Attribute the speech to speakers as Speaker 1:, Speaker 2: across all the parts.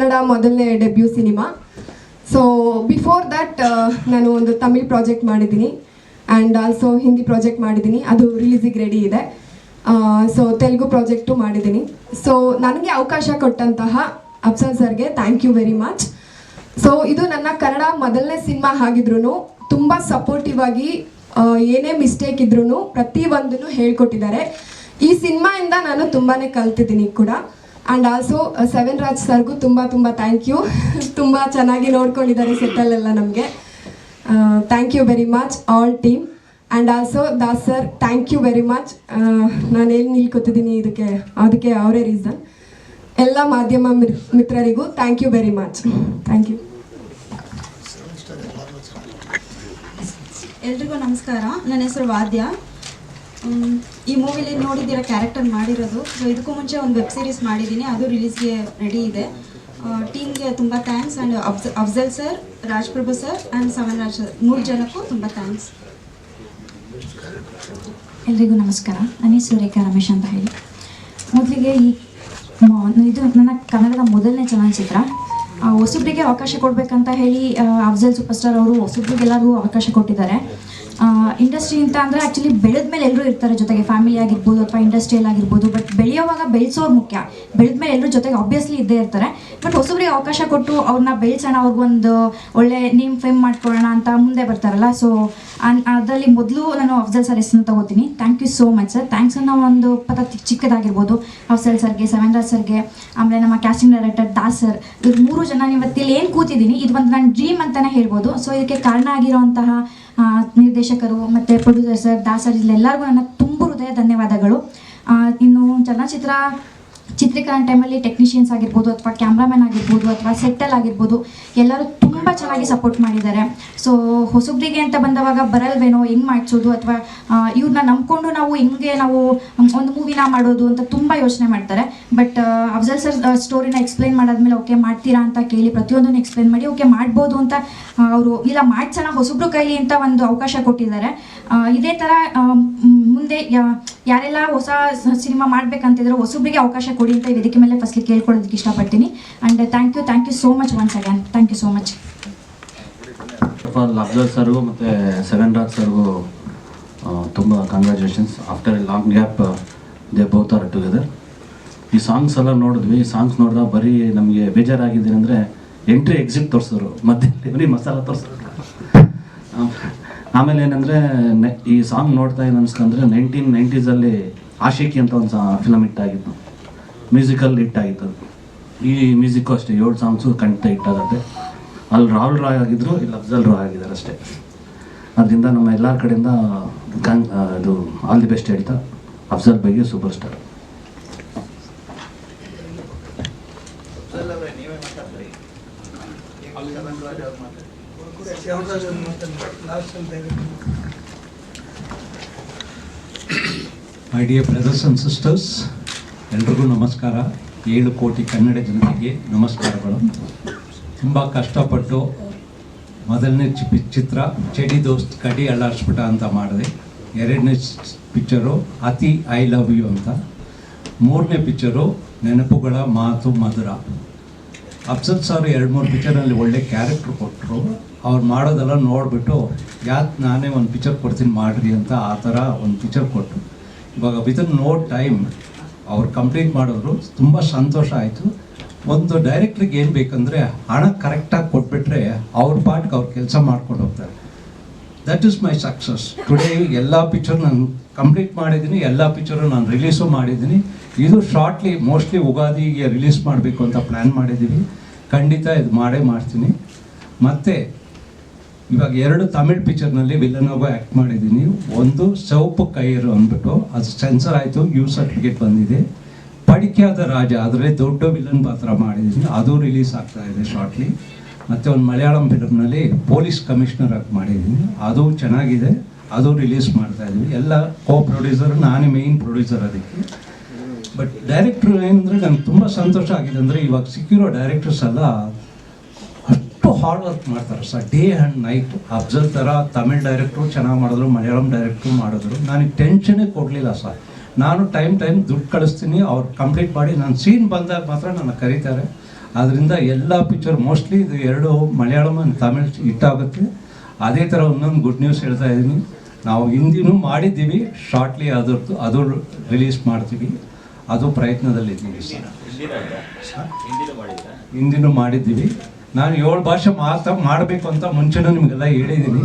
Speaker 1: ಕನ್ನಡ ಮೊದಲನೇ debut cinema. So before that ನಾನು ಒಂದು ತಮಿಳ್ ಪ್ರಾಜೆಕ್ಟ್ ಮಾಡಿದ್ದೀನಿ. ಆ್ಯಂಡ್ ಆಲ್ಸೋ ಹಿಂದಿ ಪ್ರಾಜೆಕ್ಟ್ ಮಾಡಿದ್ದೀನಿ. ಅದು ರಿಲೀಸಿಗೆ ರೆಡಿ ಇದೆ. ಸೊ ತೆಲುಗು ಪ್ರಾಜೆಕ್ಟು ಮಾಡಿದ್ದೀನಿ. ಸೊ ನನಗೆ ಅವಕಾಶ ಕೊಟ್ಟಂತಹ ಅಫ್ಸಲ್ ಸರ್ಗೆ thank you very much so ಇದು ನನ್ನ ಕನ್ನಡ ಮೊದಲನೇ ಸಿನಿಮಾ ಆಗಿದ್ರು ತುಂಬ ಸಪೋರ್ಟಿವ್ ಆಗಿ ಏನೇ ಮಿಸ್ಟೇಕ್ ಇದ್ರೂ ಪ್ರತಿಯೊಂದನ್ನು ಹೇಳ್ಕೊಟ್ಟಿದ್ದಾರೆ. ಈ ಸಿನಿಮಾಯಿಂದ ನಾನು ತುಂಬಾ ಕಲ್ತಿದ್ದೀನಿ ಕೂಡ. ಆ್ಯಂಡ್ ಆಲ್ಸೋ ಸೆವೆನ್ ರಾಜ್ ಸರ್ಗೂ ತುಂಬ ತುಂಬ ಥ್ಯಾಂಕ್ ಯು ತುಂಬ ಚೆನ್ನಾಗಿ ನೋಡ್ಕೊಂಡಿದ್ದಾರೆ ಸೆಟ್ಟಲ್ಲೆಲ್ಲ ನಮಗೆ. Thank you very much all team and also Das sir thank you very much ನಾನು ಏನು ನಿಲ್ಕೊತಿದ್ದೀನಿ ಇದಕ್ಕೆ, ಅದಕ್ಕೆ ಅವರೇ ರೀಸನ್ ಎಲ್ಲ ಮಾಧ್ಯಮ ಮಿತ್ರರಿಗೂ thank you very much thank you
Speaker 2: ಎಲ್ರಿಗೂ ನಮಸ್ಕಾರ. ನನ್ನ ಹೆಸರು ವಾದ್ಯ. ಈ ಮೂವಿಲಿ ನೋಡಿದ್ದೀರಾ ಕ್ಯಾರೆಕ್ಟರ್ ಮಾಡಿರೋದು? ಸೊ ಇದಕ್ಕೂ ಮುಂಚೆ ಒಂದು ವೆಬ್ ಸೀರೀಸ್ ಮಾಡಿದ್ದೀನಿ, ಅದು ರಿಲೀಸ್ಗೆ ರೆಡಿ ಇದೆ. ಟೀಮ್ಗೆ ತುಂಬ thanks and ಅಫ್ಜ Afzal sir Rajprabhu sir and Seven Raj sir ಮೂರು ಜನಕ್ಕೂ ತುಂಬ ಥ್ಯಾಂಕ್ಸ್
Speaker 3: ಎಲ್ರಿಗೂ ನಮಸ್ಕಾರ. ನಾನು ಸೂರ್ಯಕಾ ರಮೇಶ್ ಅಂತ ಹೇಳಿ. ಮೊದಲಿಗೆ ಈ ಇದು ನನ್ನ ಕನ್ನಡದ ಮೊದಲನೇ ಚಲನಚಿತ್ರ. ಹೊಸಬ್ರಿಗೆ ಅವಕಾಶ ಕೊಡಬೇಕಂತ ಹೇಳಿ ಅಫ್ಜಲ್ ಸೂಪರ್ ಸ್ಟಾರ್ ಅವರು ಹೊಸಬ್ರಿಗೆಲ್ಲರಿಗೂ ಅವಕಾಶ ಕೊಟ್ಟಿದ್ದಾರೆ. ಇಂಡಸ್ಟ್ರಿ ಅಂತ ಅಂದರೆ ಆ್ಯಕ್ಚುಲಿ ಬೆಳೆದ ಮೇಲೆ ಎಲ್ಲರೂ ಇರ್ತಾರೆ ಜೊತೆಗೆ ಫ್ಯಾಮಿಲಿ ಆಗಿರ್ಬೋದು ಅಥವಾ ಇಂಡಸ್ಟ್ರಿಯಲ್ ಆಗಿರ್ಬೋದು ಬಟ್ ಬೆಳೆಯೋವಾಗ ಬೆಳೆಸೋರು ಮುಖ್ಯ. ಬೆಳೆದ ಮೇಲೆ ಎಲ್ಲರೂ ಜೊತೆಗೆ ಆಬ್ವಿಯಸ್ಲಿ ಇದ್ದೇ ಇರ್ತಾರೆ. ಬಟ್ ಹೊಸಬ್ರಿಗೆ ಅವಕಾಶ ಕೊಟ್ಟು ಅವ್ರನ್ನ ಬೆಳೆಸೋಣ, ಅವ್ರಿಗೊಂದು ಒಳ್ಳೆ ನೇಮ್ ಫೇಮ್ ಮಾಡ್ಕೊಳ್ಳೋಣ ಅಂತ ಮುಂದೆ ಬರ್ತಾರಲ್ಲ ಸೊ ಅದರಲ್ಲಿ ಮೊದಲು ನಾನು ಅಫ್ಜಲ್ ಸರ್ ಹೆಸರನ್ನು ತಗೋತೀನಿ. Thank you so much sir thanks ಅನ್ನೋ ಒಂದು ಪದ ಚಿಕ್ಕದಾಗಿರ್ಬೋದು. ಅಫ್ಜಲ್ ಸರ್ಗೆ, ಸವೇಂದ್ರ ಸರ್ಗೆ, ಆಮೇಲೆ ನಮ್ಮ ಕ್ಯಾಸ್ಟಿಂಗ್ ಡೈರೆಕ್ಟರ್ ದಾಸ್ ಸರ್ ಇವ್ರು ಮೂರು ಜನ ಇವತ್ತಿಲ್ಲಿ ಏನು ಕೂತಿದ್ದೀನಿ, ಇದು ಒಂದು ನನ್ನ ಡ್ರೀಮ್ ಅಂತಲೇ ಹೇಳ್ಬೋದು. ಸೊ ಇದಕ್ಕೆ ಕಾರಣ ಆಗಿರೋಂತಹ ನಿರ್ದೇಶಕರು ಮತ್ತು ಪ್ರೊಡ್ಯೂಸರ್ ಸರ್ ದಾಸರ್ ಸರ್ ಇಲ್ಲೆಲ್ಲರಿಗೂ ನನ್ನ ತುಂಬ ಹೃದಯ ಧನ್ಯವಾದಗಳು. ಇನ್ನು ಚಲನಚಿತ್ರ ಚಿತ್ರೀಕರಣ ಟೈಮಲ್ಲಿ ಟೆಕ್ನಿಷಿಯನ್ಸ್ ಆಗಿರ್ಬೋದು ಅಥವಾ ಕ್ಯಾಮ್ರಾಮನ್ ಆಗಿರ್ಬೋದು ಅಥವಾ ಸೆಟ್ಟಲ್ ಆಗಿರ್ಬೋದು ಎಲ್ಲರೂ ತುಂಬ ಚೆನ್ನಾಗಿ ಸಪೋರ್ಟ್ ಮಾಡಿದ್ದಾರೆ. ಸೊ ಹೊಸಬ್ರಿಗೆ ಅಂತ ಬಂದವಾಗ ಬರಲ್ವೇನೋ, ಹೆಂಗೆ ಮಾಡಿಸೋದು ಅಥವಾ ಇವ್ರನ್ನ ನಂಬ್ಕೊಂಡು ನಾವು ಹೆಂಗೆ ನಾವು ಒಂದು ಮೂವಿನ ಮಾಡೋದು ಅಂತ ತುಂಬ ಯೋಚನೆ ಮಾಡ್ತಾರೆ. ಬಟ್ ಅಫ್ಜಲ್ ಸರ್ ಸ್ಟೋರಿನ ಎಕ್ಸ್ಪ್ಲೈನ್ ಮಾಡಾದ್ಮೇಲೆ ಓಕೆ ಮಾಡ್ತೀರಾ ಅಂತ ಕೇಳಿ ಪ್ರತಿಯೊಂದನ್ನು ಎಕ್ಸ್ಪ್ಲೈನ್ ಮಾಡಿ ಓಕೆ ಮಾಡ್ಬೋದು ಅಂತ ಅವರು, ಇಲ್ಲ ಮಾಡ್ಸೋಣ ಹೊಸಬ್ರು ಕೈಲಿ ಅಂತ ಒಂದು ಅವಕಾಶ ಕೊಟ್ಟಿದ್ದಾರೆ. ಇದೇ ಥರ ಮುಂದೆ ಯಾರೆಲ್ಲ ಹೊಸ ಸಿನಿಮಾ ಮಾಡ್ಬೇಕಂತಿದ್ರು ಹೊಸಬ್ರಿಗೆ ಅವಕಾಶ ಕೊಡಿ ಅಂತ ಈ ವೇದಿಕೆ ಮೇಲೆ ಫಸ್ಟ್ಲಿ ಕೇಳ್ಕೊಳ್ಳೋದಕ್ಕೆ ಇಷ್ಟಪಡ್ತೀನಿ. And thank you thank you so much once again thank you so much
Speaker 4: Afzal ಸರ್ಗೂ ಮತ್ತು ಸೆವೆನ್ ರಾಜ್ ಸರ್ಗೂ ತುಂಬ congratulations after a long gap they both are together ಈ ಸಾಂಗ್ಸ್ ಎಲ್ಲ ನೋಡಿದ್ವಿ. ಈ ಸಾಂಗ್ಸ್ ನೋಡಿದಾಗ ಬರೀ ನಮಗೆ ಬೇಜಾರಾಗಿದ್ದೀನಿ ಅಂದರೆ ಎಂಟ್ರಿ ಎಕ್ಸಿಟ್ ತೋರಿಸಿದ್ರು. ಮಧ್ಯದಲ್ಲಿ ಬರೀ ಮಸಾಲ ತೋರಿಸಿದ್ರು. ಆಮೇಲೆ ಏನಂದರೆ ಈ ಸಾಂಗ್ ನೋಡ್ತಾ ಏನು ಅನಿಸ್ತಂದ್ರೆ ನೈನ್ಟೀನ್ ನೈಂಟೀಸಲ್ಲಿ ಆಶಿಕಿ ಅಂತ ಒಂದು ಸಾ ಫಿಲಮ್ ಇಟ್ಟಾಗಿತ್ತು ಮ್ಯೂಸಿಕಲ್ ಹಿಟ್ ಆಯಿತು. ಈ ಮ್ಯೂಸಿಕ್ಕು ಅಷ್ಟೇ ಏಳು ಸಾಂಗ್ಸು ಖಂಡಿತ ಹಿಟ್ ಆಗುತ್ತೆ ಅಲ್ಲಿ ರಾಹುಲ್ ರಾಯ್ ಆಗಿದ್ರು ಇಲ್ಲಿ ಅಫ್ಜಲ್ ರಾಯ್ ಆಗಿದ್ದಾರೆ ಅಷ್ಟೇ. ಅದರಿಂದ ನಮ್ಮ ಎಲ್ಲರ ಕಡೆಯಿಂದ ಆ, ಇದು ಆಲ್ ದಿ ಬೆಸ್ಟ್ ಹೇಳ್ತಾ ಅಫ್ಜಲ್ ಬಗ್ಗೆ super star
Speaker 5: my dear brothers and sisters ಎಲ್ರಿಗೂ ನಮಸ್ಕಾರ. ಏಳು ಕೋಟಿ ಕನ್ನಡ ಜನತೆಗೆ ನಮಸ್ಕಾರಗಳು. ತುಂಬ ಕಷ್ಟಪಟ್ಟು ಮೊದಲನೇ ಚಿ- ಚಿತ್ರ ಚಡಿ ದೋಸ್ತ್ ಕಡಿ ಅಳ್ಳಾಡ್ಸ್ಬಿಟ್ಟ ಅಂತ ಮಾಡಿದೆ. ಎರಡನೇ ಪಿಕ್ಚರು ಅತಿ ಐ ಲವ್ ಯು ಅಂತ. ಮೂರನೇ ಪಿಕ್ಚರು ನೆನಪುಗಳ ಮಾತು ಮಧುರ. ಅಫ್ಸಲ್ ಸರ್ ಎರಡು ಮೂರು ಪಿಕ್ಚರಲ್ಲಿ ಒಳ್ಳೆ ಕ್ಯಾರೆಕ್ಟ್ರ್ ಕೊಟ್ಟರು ಅವ್ರು ಮಾಡೋದೆಲ್ಲ ನೋಡಿಬಿಟ್ಟು, ಯಾಕೆ ನಾನೇ ಒಂದು ಪಿಕ್ಚರ್ ಕೊಡ್ತೀನಿ ಮಾಡ್ರಿ ಅಂತ ಆ ಥರ ಒಂದು ಪಿಕ್ಚರ್ ಕೊಟ್ಟರು ಇವಾಗ ವಿತನ್ ನೋ ಟೈಮ್ ಅವ್ರು ಕಂಪ್ಲೀಟ್ ಮಾಡಿದ್ರು ತುಂಬ ಸಂತೋಷ ಆಯಿತು. ಒಂದು ಡೈರೆಕ್ಟ್ರಿಗೆ ಏನು ಬೇಕಂದರೆ ಹಣ ಕರೆಕ್ಟಾಗಿ ಕೊಟ್ಬಿಟ್ರೆ ಅವ್ರ ಪಾಟ್ಗೆ ಅವ್ರು ಕೆಲಸ ಮಾಡ್ಕೊಂಡು ಹೋಗ್ತಾರೆ. That is my success today ಎಲ್ಲ ಪಿಕ್ಚರ್ ನಾನು ಕಂಪ್ಲೀಟ್ ಮಾಡಿದ್ದೀನಿ, ಎಲ್ಲ ಪಿಕ್ಚರು ನಾನು ರಿಲೀಸು ಮಾಡಿದ್ದೀನಿ. ಇದು ಶಾರ್ಟ್ಲಿ ಮೋಸ್ಟ್ಲಿ ಉಗಾದಿಗೆ ರಿಲೀಸ್ ಮಾಡಬೇಕು ಅಂತ ಪ್ಲ್ಯಾನ್ ಮಾಡಿದ್ದೀವಿ ಖಂಡಿತ ಇದು ಮಾಡೇ ಮಾಡ್ತೀನಿ. ಮತ್ತು ಇವಾಗ ಎರಡು ತಮಿಳ್ ಪಿಕ್ಚರ್ನಲ್ಲಿ ವಿಲನ್ ಆಗಿ ಆ್ಯಕ್ಟ್ ಮಾಡಿದ್ದೀನಿ. ಒಂದು ಸೌಪು ಕೈರು ಅಂದ್ಬಿಟ್ಟು ಅದು ಸೆನ್ಸರ್ ಆಯಿತು ಯು ಸರ್ಟಿಫಿಕೇಟ್ ಬಂದಿದೆ. ಪಡಿಕೆಯಾದ ರಾಜ, ಅದರಲ್ಲಿ ದೊಡ್ಡ ವಿಲನ್ ಪಾತ್ರ ಮಾಡಿದ್ದೀನಿ. ಅದು ರಿಲೀಸ್ ಆಗ್ತಾ ಇದೆ ಶಾರ್ಟ್ಲಿ ಮತ್ತು ಒಂದು ಮಲಯಾಳಂ ಫಿಲಮ್ನಲ್ಲಿ ಪೊಲೀಸ್ ಕಮಿಷನರ್ ಆಗಿ ಮಾಡಿದ್ದೀನಿ. ಅದು ಚೆನ್ನಾಗಿದೆ. ಅದು ರಿಲೀಸ್ ಮಾಡ್ತಾ ಇದ್ವಿ ಎಲ್ಲ ಕೋ ಪ್ರೊಡ್ಯೂಸರ್ ನಾನೇ ಮೇಯ್ನ್ ಪ್ರೊಡ್ಯೂಸರ್ ಅದಕ್ಕೆ. ಬಟ್ ಡೈರೆಕ್ಟ್ರು ಏನಂದರೆ ನಂಗೆ ತುಂಬ ಸಂತೋಷ ಆಗಿದೆ. ಅಂದರೆ ಇವಾಗ ಸಿಕ್ಕಿರೋ ಡೈರೆಕ್ಟರ್ಸ್ ಎಲ್ಲ ಹಾರ್ಡ್ ವರ್ಕ್ ಮಾಡ್ತಾರೆ. Sir day and night Afzal ಥರ ತಮಿಳ್ ಡೈರೆಕ್ಟ್ರು ಚೆನ್ನಾಗಿ ಮಾಡಿದ್ರು ಮಲಯಾಳಂ ಡೈರೆಕ್ಟ್ರು ಮಾಡಿದ್ರು. ನನಗೆ ಟೆನ್ಷನೇ ಕೊಡಲಿಲ್ಲ ಸರ್ ನಾನು ಟೈಮ್ ಟೈಮ್ ದುಡ್ಡು ಕಳಿಸ್ತೀನಿ. ಅವ್ರು ಕಂಪ್ಲೀಟ್ ಮಾಡಿ ನಾನು ಸೀನ್ ಬಂದಾಗ ಮಾತ್ರ ನನ್ನ ಕರೀತಾರೆ. ಆದ್ದರಿಂದ ಎಲ್ಲ ಪಿಕ್ಚರ್ ಮೋಸ್ಟ್ಲಿ ಇದು ಎರಡು ಮಲಯಾಳಂ ಆ್ಯಂಡ್ ತಮಿಳ್ ಹಿಟ್ ಆಗುತ್ತೆ. ಅದೇ ಥರ ಒಂದೊಂದು ಗುಡ್ ನ್ಯೂಸ್ ಹೇಳ್ತಾ ಇದ್ದೀನಿ ನಾವು ಹಿಂದಿನೂ ಮಾಡಿದ್ದೀವಿ. ಶಾರ್ಟ್ಲಿ ಅದರದ್ದು ಅದು ರಿಲೀಸ್ ಮಾಡ್ತೀವಿ. ಅದು ಪ್ರಯತ್ನದಲ್ಲಿದ್ದೀವಿ ಸರ್ ಹಿಂದಿನೂ ಮಾಡಿದ್ದೀವಿ. ನಾನು ಏಳು ಭಾಷೆ ಮಾತಾ ಮಾಡಬೇಕು ಅಂತ ಮುಂಚೆನೂ ನಿಮಗೆಲ್ಲ ಹೇಳಿದ್ದೀನಿ.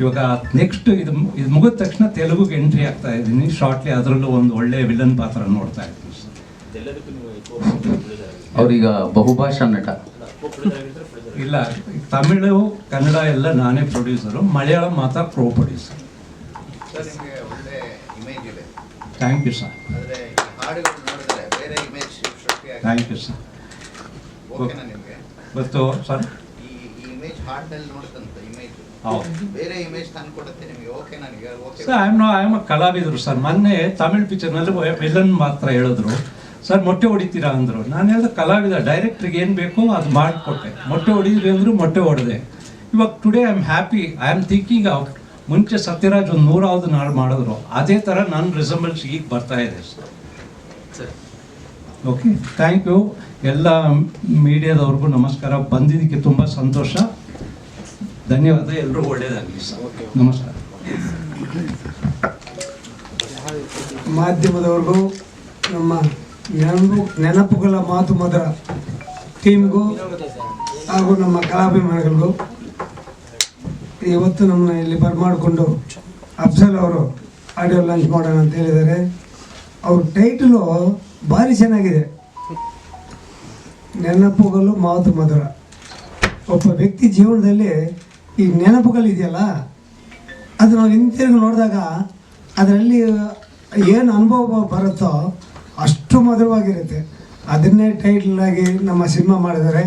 Speaker 5: ಇವಾಗ ನೆಕ್ಸ್ಟ್ ಇದು ಇದು ಮುಗಿದ ತಕ್ಷಣ ತೆಲುಗುಗೆ ಎಂಟ್ರಿ ಆಗ್ತಾ ಇದ್ದೀನಿ. ಶಾರ್ಟ್ಲಿ ಅದರಲ್ಲೂ ಒಂದು ಒಳ್ಳೆ ವಿಲನ್ ಪಾತ್ರ ನೋಡ್ತಾ ಇದ್ದೀನಿ. ಸರ್
Speaker 6: ಅವ್ರೀಗ ಬಹುಭಾಷಾ ನಟ.
Speaker 5: ಇಲ್ಲ ತಮಿಳು ಕನ್ನಡ ಎಲ್ಲ ನಾನೇ ಪ್ರೊಡ್ಯೂಸರು ಮಲಯಾಳಂ ಮಾತ್ರ ಪ್ರೋ ಪ್ರೊಡ್ಯೂಸರ್
Speaker 7: ಸರ್ ನಿಮಗೆ ಒಳ್ಳೆ ಇಮೇಜ್ ಇದೆ.
Speaker 5: Thank you sir thank you sir
Speaker 7: ಓಕೆನಾ
Speaker 5: ಸರ್
Speaker 7: ಇಮೇಜ್ ಹಾಡಿನಲ್ಲಿ ನೋಡಿದಂಥ ಇಮೇಜ್
Speaker 5: ಹೌದು.
Speaker 7: ಬೇರೆ ಇಮೇಜ್ ತಂದು ಕೊಡುತ್ತೆ ನಿಮಗೆ. ಓಕೆ ನನಗೆ okay
Speaker 5: sir I know I am ಕಲಾವಿದರು ಸರ್ ಮೊನ್ನೆ ತಮಿಳ್ ಪಿಕ್ಚರ್ನಲ್ಲಿ ವಿಲನ್ ಮಾತ್ರ ಹೇಳಿದ್ರು. ಸರ್ ಮೊಟ್ಟೆ ಹೊಡಿತೀರಾ ಅಂದರು. ನಾನು ಹೇಳಿದೆ ಕಲಾವಿದ ಡೈರೆಕ್ಟ್ರಿಗೆ ಏನು ಬೇಕೋ ಅದು ಮಾಡಿಕೊಟ್ಟೆ. ಮೊಟ್ಟೆ ಹೊಡಿದ್ರಿ ಅಂದರು ಮೊಟ್ಟೆ ಹೊಡೆದೆ. ಇವಾಗ today I am happy I am thinking out ಮುಂಚೆ ಸತ್ಯರಾಜ್ ಒಂದು ನೂರಾವ್ದು ನಾಳು ಮಾಡಿದ್ರು. ಅದೇ ಥರ ನನ್ನ ರಿಸಂಬಲ್ಸ್ ಈಗ ಬರ್ತಾ ಇದೆ ಸರ್ ಓಕೆ ಥ್ಯಾಂಕ್ ಯು ಎಲ್ಲ ಮೀಡಿಯಾದವ್ರಿಗೂ ನಮಸ್ಕಾರ. ಬಂದಿದ್ದಕ್ಕೆ ತುಂಬ ಸಂತೋಷ. ಧನ್ಯವಾದ ಎಲ್ಲರೂ ಒಳ್ಳೆಯದಾಗಲಿ ಸರ್. ನಮಸ್ಕಾರ.
Speaker 8: ಮಾಧ್ಯಮದವ್ರಿಗೂ ನಮ್ಮ ನೆನಪು ನೆನಪುಗಳ ಮಾತು ಮಧುರ ಟೀಮ್ಗೂ ಹಾಗೂ ನಮ್ಮ ಕಲಾಭಿಮಾನಿಗಳಿಗೂ ಇವತ್ತು ನಮ್ಮನ್ನ ಇಲ್ಲಿ ಬರಮಾಡಿಕೊಂಡು ಅಫ್ಸಲ್ ಅವರು ಆಡಿಯೋ ಲಾಂಚ್ ಮಾಡೋಣ ಅಂತ ಹೇಳಿದ್ದಾರೆ. ಅವ್ರ ಟೈಟಲು ಭಾರಿ ಚೆನ್ನಾಗಿದೆ. ನೆನಪುಗಳು ಮಾತು ಮಧುರ. ಒಬ್ಬ ವ್ಯಕ್ತಿ ಜೀವನದಲ್ಲಿ ಈ ನೆನಪುಗಳಿದೆಯಲ್ಲ ಅದು ನಾವು ಹಿಂತಿರುಗಿ ನೋಡಿದಾಗ ಅದರಲ್ಲಿ ಏನು ಅನುಭವ ಬರುತ್ತೋ ಅಷ್ಟು ಮಧುರವಾಗಿರುತ್ತೆ. ಅದನ್ನೇ ಟೈಟ್ಲಾಗಿ ನಮ್ಮ ಸಿನಿಮಾ ಮಾಡಿದ್ದಾರೆ.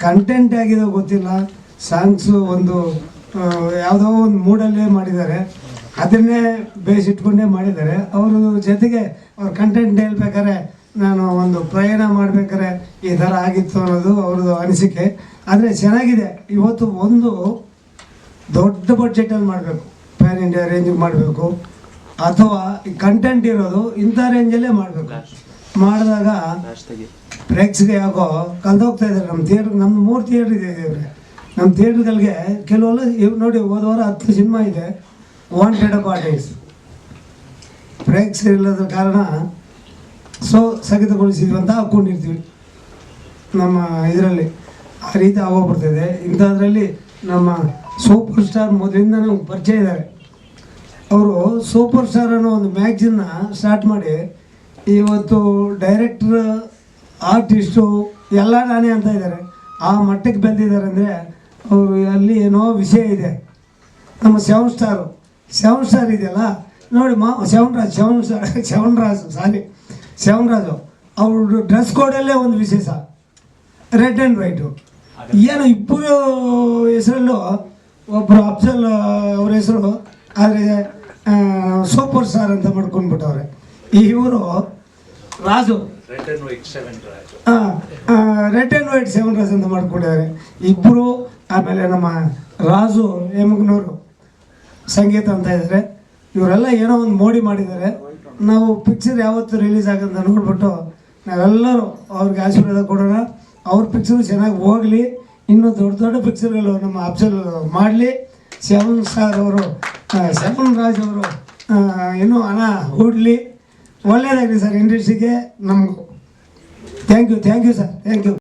Speaker 8: ಕಂಟೆಂಟ್ ಆಗಿದೆ ಗೊತ್ತಿಲ್ಲ ಸಾಂಗ್ಸು ಒಂದು ಯಾವುದೋ ಒಂದು ಮೂಡಲ್ಲೇ ಮಾಡಿದ್ದಾರೆ. ಅದನ್ನೇ ಬೇಸಿಟ್ಕೊಂಡೇ ಮಾಡಿದ್ದಾರೆ. ಅವರು ಜೊತೆಗೆ ಅವ್ರ ಕಂಟೆಂಟ್ ಹೇಳ್ಬೇಕಾದ್ರೆ ನಾನು ಒಂದು ಪ್ರಯಾಣ ಮಾಡ್ಬೇಕಾದ್ರೆ ಈ ಥರ ಆಗಿತ್ತು ಅನ್ನೋದು ಅವ್ರದ್ದು ಅನಿಸಿಕೆ. ಆದರೆ ಚೆನ್ನಾಗಿದೆ. ಇವತ್ತು ಒಂದು ದೊಡ್ಡ ಬಡ್ಜೆಟಲ್ಲಿ ಮಾಡಬೇಕು. ಪ್ಯಾನ್ ಇಂಡಿಯಾ ರೇಂಜಿಗೆ ಮಾಡಬೇಕು. ಅಥವಾ ಕಂಟೆಂಟ್ ಇರೋದು ಇಂಥ ರೇಂಜಲ್ಲೇ ಮಾಡಬೇಕು. ಮಾಡಿದಾಗ ಪ್ರೇಕ್ಷಕ ಯಾಕೋ ಕಲ್ದೋಗ್ತಾ ಇದ್ದಾರೆ. ನಮ್ಮ ಥಿಯೇಟ್ರ್ ನಮ್ಮ ಮೂರು ಥಿಯೇಟ್ರ್ ಇದೆ ಇವ್ರೆ ನಮ್ಮ ಥಿಯೇಟ್ರ್ಗಳಿಗೆ ಕೆಲವೆಲ್ಲ ಇವ್ ನೋಡಿ ಹೋದ ವಾರ ಹತ್ತು ಸಿನಿಮಾ ಇದೆ. ವಾಂಟೆಡ್ ಅಪ್ ಆರ್ಟಿಸ್ಟ್ ಬ್ರೇಕ್ಸ್ ಇಲ್ಲದ ಕಾರಣ ಸೊ ಸ್ಥಗಿತಗೊಳಿಸಿದ್ವಿ ಅಂತ ಹಾಕ್ಕೊಂಡಿರ್ತೀವಿ ನಮ್ಮ ಇದರಲ್ಲಿ. ಆ ರೀತಿ ಆಗೋಗ್ಬಿಡ್ತಿದೆ ಇಂಥದ್ರಲ್ಲಿ ನಮ್ಮ ಸೂಪರ್ ಸ್ಟಾರ್ ಮೊದಲಿಂದ ಪರಿಚಯ ಇದ್ದಾರೆ ಅವರು ಸೂಪರ್ ಸ್ಟಾರ್ ಅನ್ನೋ ಒಂದು ಮ್ಯಾಗ್ಝಿನ್ನ ಸ್ಟಾರ್ಟ್ ಮಾಡಿ, ಇವತ್ತು ಡೈರೆಕ್ಟ್ರ್, ಆರ್ಟಿಸ್ಟು ಎಲ್ಲ ನಾನೇ ಅಂತ ಇದ್ದಾರೆ ಆ ಮಟ್ಟಕ್ಕೆ ಬಂದಿದ್ದಾರೆ ಅಂದರೆ ಅಲ್ಲಿ ಏನೋ ವಿಷಯ ಇದೆ. ನಮ್ಮ ಸೆವೆನ್ ಸ್ಟಾರು. ಸೆವೆನ್ ಸ್ಟಾರ್ ಇದೆಯಲ್ಲ? ನೋಡಿ, ಮಾ Seven Raj seven star Seven Raj sorry Seven Raju ಅವ್ರ ಡ್ರೆಸ್ ಕೋಡಲ್ಲೇ ಒಂದು ವಿಶೇಷ. ರೆಡ್ ಆ್ಯಂಡ್ ವೈಟು ಏನು ಇಬ್ಬರು ಹೆಸರಲ್ಲೂ ಒಬ್ಬರು ಅಫ್ಸಲ್ ಅವ್ರ ಹೆಸರು. ಆದರೆ ಸೂಪರ್ ಸ್ಟಾರ್ ಅಂತ ಮಾಡ್ಕೊಂಡ್ಬಿಟ್ಟವ್ರೆ. ಈ ಇವರು Raju. Red and white Seven Raj. ಅಂತ ಮಾಡ್ಕೊಂಡಿದ್ದಾರೆ. ಇಬ್ಬರು ಆಮೇಲೆ ನಮ್ಮ ರಾಜು ಹೇಮಗ್ನವರು ಸಂಗೀತ ಅಂತ ಇದ್ದಾರೆ. ಇವರೆಲ್ಲ ಏನೋ ಒಂದು ಮೋಡಿ ಮಾಡಿದ್ದಾರೆ. ನಾವು ಪಿಕ್ಚರ್ ಯಾವತ್ತು ರಿಲೀಸ್ ಆಗಂತ ನೋಡ್ಬಿಟ್ಟು ನಾವೆಲ್ಲರೂ ಅವ್ರಿಗೆ ಆಶೀರ್ವಾದ ಕೊಡೋಣ. ಅವ್ರ ಪಿಕ್ಚರು ಚೆನ್ನಾಗಿ ಹೋಗಲಿ. ಇನ್ನೂ ದೊಡ್ಡ ದೊಡ್ಡ ಪಿಕ್ಚರ್ಗಳು ನಮ್ಮ ಆಪ್ಸಲ್ ಮಾಡಲಿ. ಸೆವೆನ್ ಸಾರ್ ಅವರು ಸೆವೆನ್ ರಾಜ್ ಅವರು ಇನ್ನೂ ಹಣ ಹೂಡಲಿ. ಒಳ್ಳೆಯದಾಗಲಿ ಸರ್ ಇಂಡಸ್ಟ್ರಿಗೆ ನಮಗೂ. Thank you thank you sir thank you